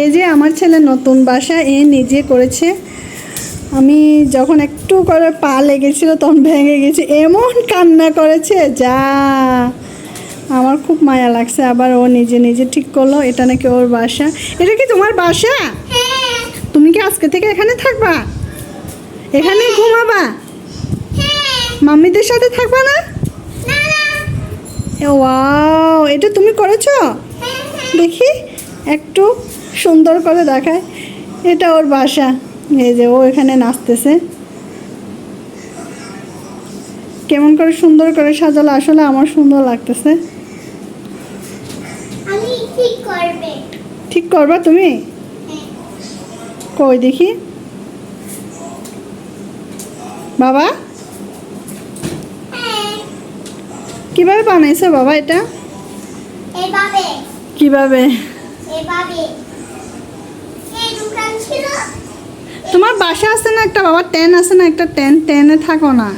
এই যে আমার ছেলে নতুন বাসা এ নিজে করেছে। আমি যখন একটু করে পা লেগেছিল তখন ভেঙে গেছে। এমন কান্না করেছে, যা! আমার খুব মায়া লাগছে। আবার ও নিজে নিজে ঠিক করল, এটা নাকি ওর বাসা। এটা কি তোমার বাসা? তুমি কি আজকে থেকে এখানে থাকবা? এখানে ঘুমাবা? মাম্মিদের সাথে থাকবা না? ওয়াও, এটা তুমি করেছ? দেখি, একটু সুন্দর করে দেখায়। এটা ওর বাসা। এই যে ও এখানে নাচতেছে। কেমন করে সুন্দর করে সাজালো আসলে আমার সুন্দর লাগতেছে। ঠিক করবে। তুমি? কই দেখি। বাবা? হ্যাঁ। কীভাবে বানাইছো বাবা এটা? কীভাবে এভাবে এই দোকান ছিল তোমার বাসা আছে না একটা বাবা টেন আছে না একটা টেন টেনে থাকো না।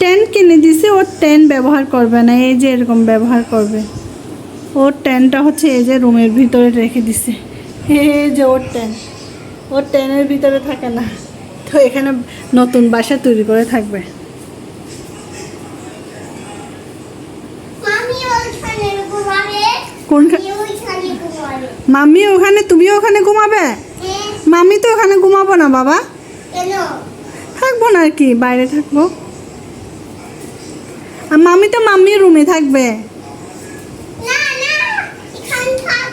টেন কিনে দিছে ও টেন ব্যবহার করবে না এই যে এরকম ব্যবহার করবে। ওর টেনটা হচ্ছে এই যে রুমের ভিতরে রেখে দিছে। এই যে ওর টেন ওর টেনের ভিতরে থাকে না। তো এখানে নতুন বাসা তৈরি করে থাকবে। মামি কোন আমি মাম্মি ওখানে তুমি ওখানে ঘুমাবে? মাম্মি তো ওখানে ঘুমাবো না বাবা। থাকব না আর কি বাইরে থাকব। আর মাম্মি তো মাম্মির রুমে থাকবে। এখান থাক।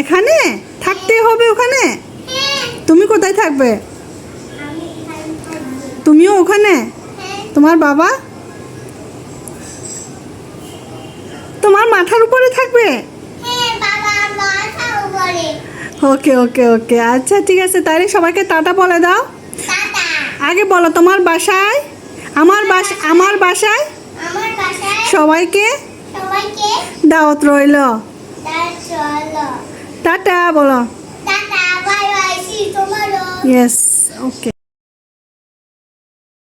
এখানে? থাকতে হবে ওখানে? হ্যাঁ। তুমি কোথায় আমি থাকব। তুমিও ওখানে? হ্যাঁ। তোমার বাবা? তোমার মাথার উপরে থাকবে হ্যাঁ বাবা মাথা উপরে ওকে ওকে ওকে। আচ্ছা ঠিক আছে তাহলে সবাইকে টাটা বলে দাও। আগে বলো তোমার বাসায়? আমার বাস আমার বাসায়? সবাইকে? দাওত দাওয়াত রইল। টাটা বলো। Yes okay